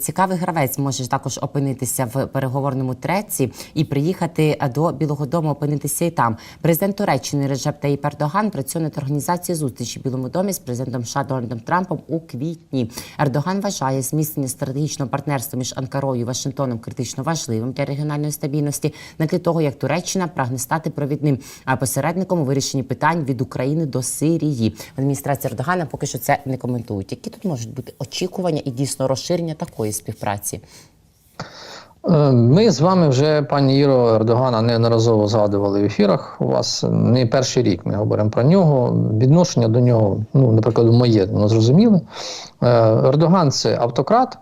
Цікавий гравець може також опинитися в переговорному треці і приїхати до Білого Дому, опинитися і там. Президент Туреччини Реджеп Таїп Ердоган працює над організацією зустрічі в Білому домі з президентом США Дональдом Трампом у квітні. Ердоган вважає зміцнення стратегічного партнерства між Анкарою і Вашингтоном критично важливим для регіональної стабільності, на тлі того, як Туреччина прагне стати провідним посередником у вирішенні питань від України до Сирії. В адміністрації Ердогана поки що це не коментують. Які тут можуть бути очікування і дійсно розширення такої співпраці? Е, Ми з вами вже, пані Іро, Ердогана неодноразово згадували в ефірах. У вас не перший рік ми говоримо про нього. Відношення до нього, ну, наприклад, моє, воно зрозуміле. Ердоган це автократ.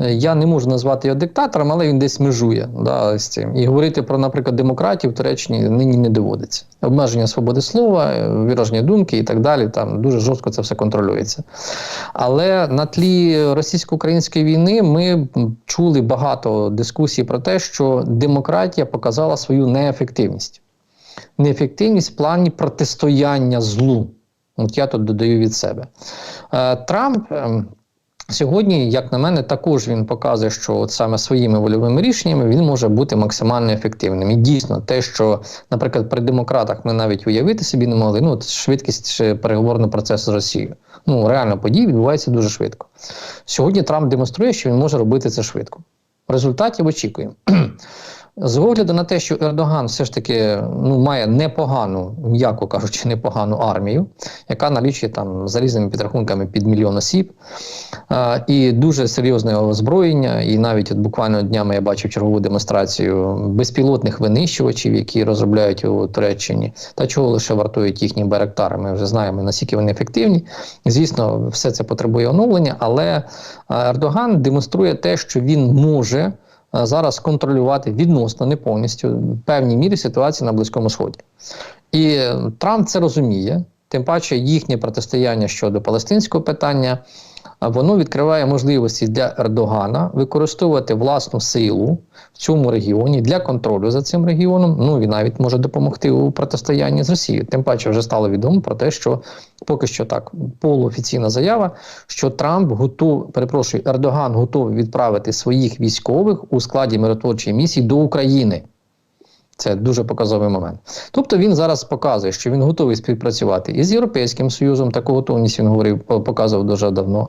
Е, Я не можу назвати його диктатором, але він десь межує да, з цим. І говорити про, наприклад, демократію в Туреччині нині не доводиться. Обмеження свободи слова, вираження думки і так далі. Там дуже жорстко це все контролюється. Але на тлі російсько-української війни ми чули багато дискусій про те, що демократія показала свою неефективність. Неефективність в плані протистояння злу. От я тут додаю від себе. Е, Трамп. Сьогодні, як на мене, також він показує, що от саме своїми вольовими рішеннями він може бути максимально ефективним. І дійсно, те, що, наприклад, при демократах ми навіть уявити собі не могли, ну от швидкість переговорного процесу з Росією. Ну реально події відбуваються дуже швидко. Сьогодні Трамп демонструє, що він може робити це швидко. Результатів очікуємо. З огляду на те, що Ердоган все ж таки ну, має непогану, м'яко кажучи, непогану армію, яка налічує там залізними підрахунками під мільйон осіб, е, і дуже серйозне озброєння. І навіть от буквально днями я бачив чергову демонстрацію безпілотних винищувачів, які розробляють у Туреччині, та чого лише вартують їхні байрактари. Ми вже знаємо, наскільки вони ефективні. Звісно, все це потребує оновлення, але Ердоган демонструє те, що він може зараз контролювати відносно не повністю в певній мірі ситуацію на Близькому Сході. І е, Трамп це розуміє, тим паче їхнє протистояння щодо палестинського питання. Воно відкриває можливості для Ердогана використовувати власну силу в цьому регіоні для контролю за цим регіоном. Ну і навіть може допомогти у протистоянні з Росією. Тим паче вже стало відомо про те, що поки що так полуофіційна заява, що Трамп готов, перепрошую, Ердоган готовий відправити своїх військових у складі миротворчої місії до України. Це дуже показовий момент. Тобто він зараз показує, що він готовий співпрацювати із Європейським Союзом, таку готовність він говорив, показував дуже давно.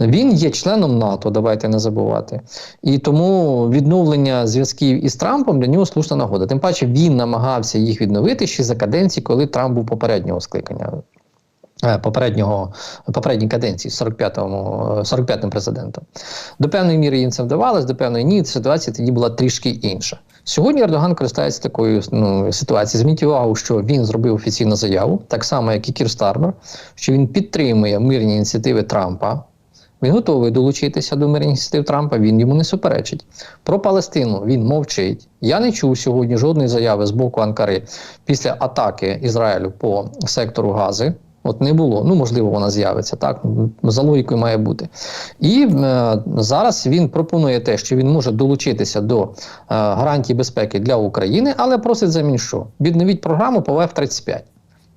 Він є членом НАТО, давайте не забувати. І тому відновлення зв'язків із Трампом для нього слушна нагода. Тим паче він намагався їх відновити ще за каденції, коли Трамп був попереднього скликання. е, Попереднього попередній каденції 45-му, е, 45-м президентом. До певної міри їм це вдавалось, до певної ні. Ситуація тоді була трішки інша. Сьогодні Ердоган користається такою ну, ситуацією. Зверніть увагу, що він зробив офіційну заяву, так само як і Кір Стармер, що він підтримує мирні ініціативи Трампа. Він готовий долучитися до мирних ініціатив Трампа, він йому не суперечить. Про Палестину він мовчить. Я не чув сьогодні жодної заяви з боку Анкари після атаки Ізраїлю по сектору Гази. От не було. Ну, можливо, вона з'явиться. Так за логікою має бути. І е, зараз він пропонує те, що він може долучитися до е, гарантій безпеки для України, але просить замін що? Відновіть програму по F-35.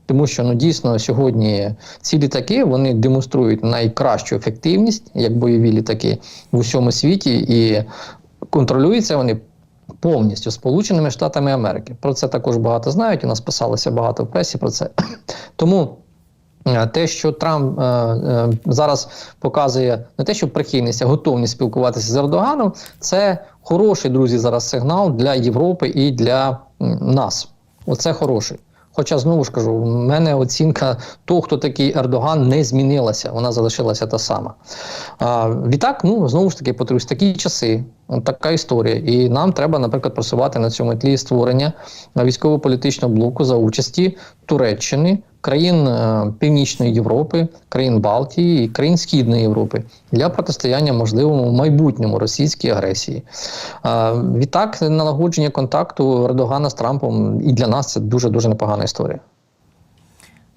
Тому що ну дійсно сьогодні ці літаки вони демонструють найкращу ефективність як бойові літаки в усьому світі, і контролюються вони повністю Сполученими Штатами Америки. Про це також багато знають. У нас писалося багато в пресі про це. Тому. Е, Те, що Трамп е, е, зараз показує не те, що прихильність, а готовність спілкуватися з Ердоганом, це хороший друзі зараз сигнал для Європи і для нас. Оце хороший. Хоча знову ж кажу, в мене оцінка того, хто такий Ердоган, не змінилася, вона залишилася та сама. А, відтак, ну знову ж таки, повторюсь, такі часи, така історія. І нам треба, наприклад, просувати на цьому тлі створення військово-політичного блоку за участі Туреччини, країн е, Північної Європи, країн Балтії і країн Східної Європи для протистояння можливому майбутньому російській агресії. Е, відтак, налагодження контакту Ердогана з Трампом і для нас це дуже дуже непогана історія.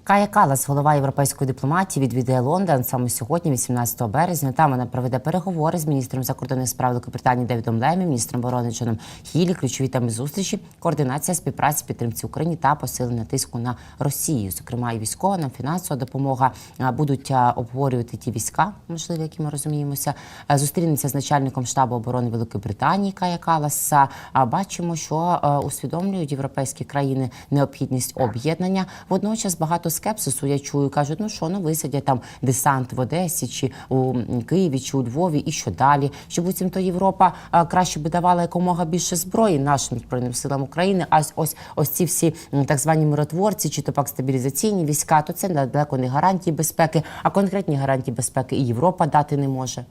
Кая Калас, голова європейської дипломатії, відвідає Лондон саме сьогодні, 18 березня. Там вона проведе переговори з міністром закордонних справ Великобританії Девідом Лемі, міністром оборони Джоном Хілі. Ключові теми зустрічі, координація співпраці, підтримці Україні та посилення тиску на Росію. Зокрема, і військова нам фінансова допомога будуть обговорювати ті війська, можливо, які ми розуміємося. Зустрінеться з начальником штабу оборони Великої Британії Кая Каласа. А бачимо, що усвідомлюють європейські країни необхідність об'єднання. Водночас багато скепсису я чую, кажуть, ну що ну висадять там десант в Одесі чи у Києві чи у Львові, і що далі? Що буцімто Європа е, краще би давала якомога більше зброї нашим збройним силам України. А ось ось ці всі так звані миротворці, чи то пак стабілізаційні війська, то це далеко не гарантії безпеки, а конкретні гарантії безпеки і Європа дати не може.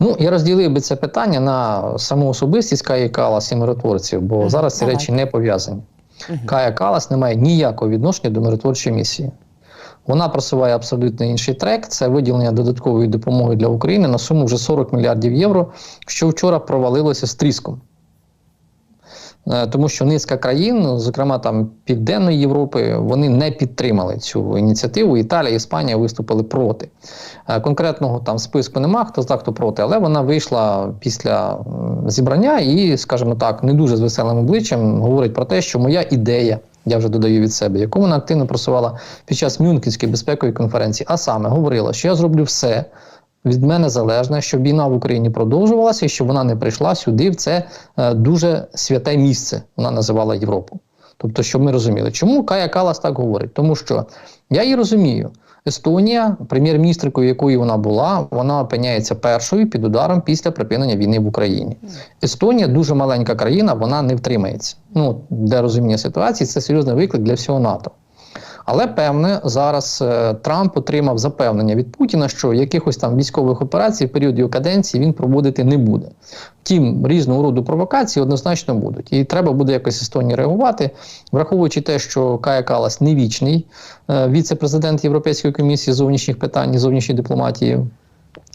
Ну, я розділив би це питання на саму особистість Каї Калас і миротворців, бо зараз ці давай. речі не пов'язані. Кая Калас не має ніякого відношення до миротворчої місії. Вона просуває абсолютно інший трек: це виділення додаткової допомоги для України на суму вже 40 мільярдів євро, що вчора провалилося з тріском. Е, Тому що низка країн, зокрема там Південної Європи, вони не підтримали цю ініціативу. Італія, Іспанія виступили проти. Е, Конкретного там списку нема, хто за, хто проти, але вона вийшла після зібрання і, скажімо так, не дуже з веселим обличчям говорить про те, що моя ідея. Я вже додаю від себе, яку вона активно просувала під час Мюнхенської безпекової конференції, а саме говорила, що я зроблю все від мене залежне, щоб війна в Україні продовжувалася і щоб вона не прийшла сюди, в це е, дуже святе місце. Вона називала Європу. Тобто, щоб ми розуміли, чому Кая Калас так говорить? Тому що я її розумію. Естонія, прем'єр-міністркою якої вона була, вона опиняється першою під ударом після припинення війни в Україні. Естонія дуже маленька країна, вона не втримається. Ну для розуміння ситуації це серйозний виклик для всього НАТО. Але певне, зараз е, Трамп отримав запевнення від Путіна, що якихось там військових операцій в період його каденції він проводити не буде. Втім, різного роду провокації однозначно будуть. І треба буде якось Естонії реагувати, враховуючи те, що Кая Калас не вічний е, віце-президент Європейської комісії зовнішніх питань і зовнішньої дипломатії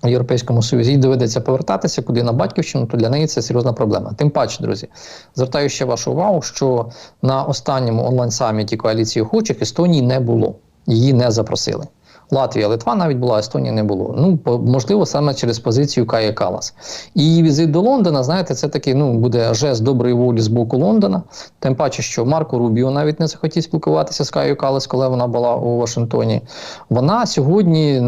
в Європейському Союзі, їй доведеться повертатися куди на батьківщину, то для неї це серйозна проблема. Тим паче, друзі, звертаю ще вашу увагу, що на останньому онлайн-саміті коаліції охочих Естонії не було, її не запросили. Латвія, Литва навіть була, Естонії не було. Ну, можливо, саме через позицію Каї Калас. І візит до Лондона, знаєте, це такий ну, буде жест доброї волі з боку Лондона. Тим паче, що Марко Рубіо навіть не захотів спілкуватися з Каєю Калас, коли вона була у Вашингтоні. Вона сьогодні,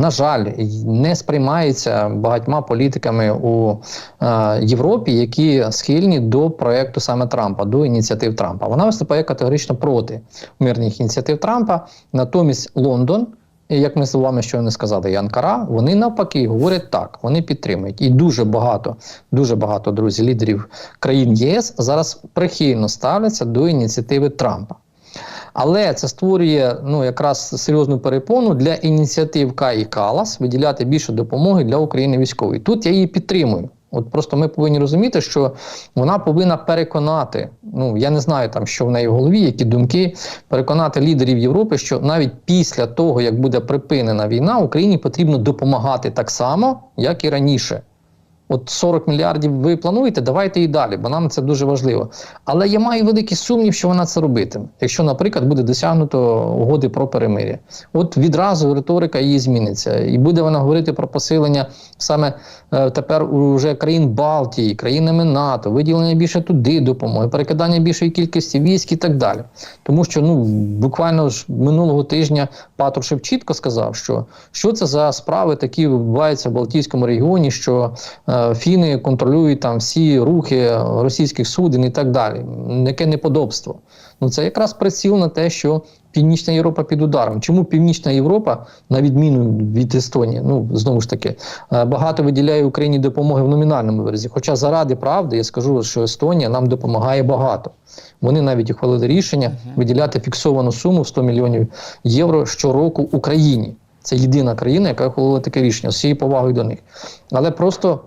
на жаль, не сприймається багатьма політиками у е, Європі, які схильні до проекту саме Трампа, до ініціатив Трампа. Вона виступає категорично проти мирних ініціатив Трампа. Натомість Лондон. Як ми з вами щойно сказали, і Анкара, вони навпаки говорять так, вони підтримують. І дуже багато, дуже багато друзі, лідерів країн ЄС зараз прихильно ставляться до ініціативи Трампа. Але це створює ну якраз серйозну перепону для ініціатив Каї Калас виділяти більше допомоги для України військової. Тут я її підтримую. От просто ми повинні розуміти, що вона повинна переконати. Ну я не знаю там, що в неї в голові, які думки, переконати лідерів Європи, що навіть після того, як буде припинена війна, Україні потрібно допомагати так само, як і раніше. От 40 мільярдів ви плануєте, давайте і далі, бо нам це дуже важливо. Але я маю великий сумнів, що вона це робитиме, якщо, наприклад, буде досягнуто угоди про перемир'я. От відразу риторика її зміниться, і буде вона говорити про посилення саме е, тепер уже країн Балтії, країнами НАТО, виділення більше туди допомоги, перекидання більшої кількості військ і так далі. Тому що ну буквально ж минулого тижня Патрушев чітко сказав, що що це за справи такі відбуваються в Балтійському регіоні, що е, фіни контролюють там всі рухи російських суден і так далі. Яке неподобство. Ну це якраз приціл на те, що Північна Європа під ударом. Чому Північна Європа, на відміну від Естонії, ну знову ж таки, е, багато виділяє Україні допомоги в номінальному виразі. Хоча заради правди я скажу, що Естонія нам допомагає багато. Вони навіть ухвалили рішення виділяти фіксовану суму в 100 мільйонів євро щороку Україні. Це єдина країна, яка ухвалила таке рішення з всією повагою до них. Але просто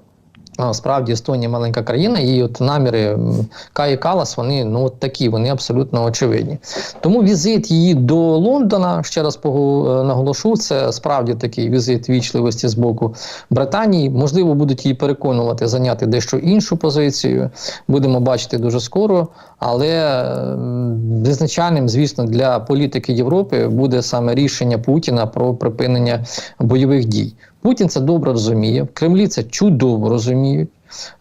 А, Справді Естонія маленька країна, і от наміри Каї Калас, вони ну такі, вони абсолютно очевидні. Тому візит її до Лондона, ще раз е, наголошу, це справді такий візит вічливості з боку Британії. Можливо, будуть її переконувати зайняти дещо іншу позицію. Будемо бачити дуже скоро. Але визначальним, звісно, для політики Європи буде саме рішення Путіна про припинення бойових дій. Путін це добре розуміє, в Кремлі це чудово розуміють.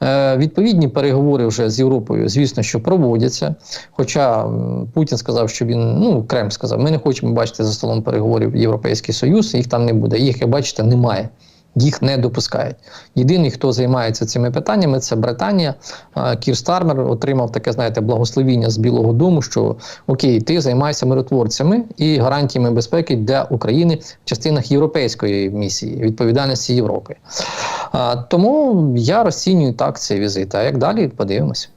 Е, відповідні переговори вже з Європою, звісно, що проводяться. Хоча Путін сказав, що він, ну Кремль сказав, ми не хочемо бачити за столом переговорів Європейський Союз, їх там не буде. Їх, як бачите, немає. Їх не допускають. Єдиний, хто займається цими питаннями, це Британія. Кір Стармер отримав таке, знаєте, благословіння з Білого Дому, що окей, ти займайся миротворцями і гарантіями безпеки для України в частинах європейської місії, відповідальності Європи. Тому я розцінюю так цей візит. А як далі подивимося.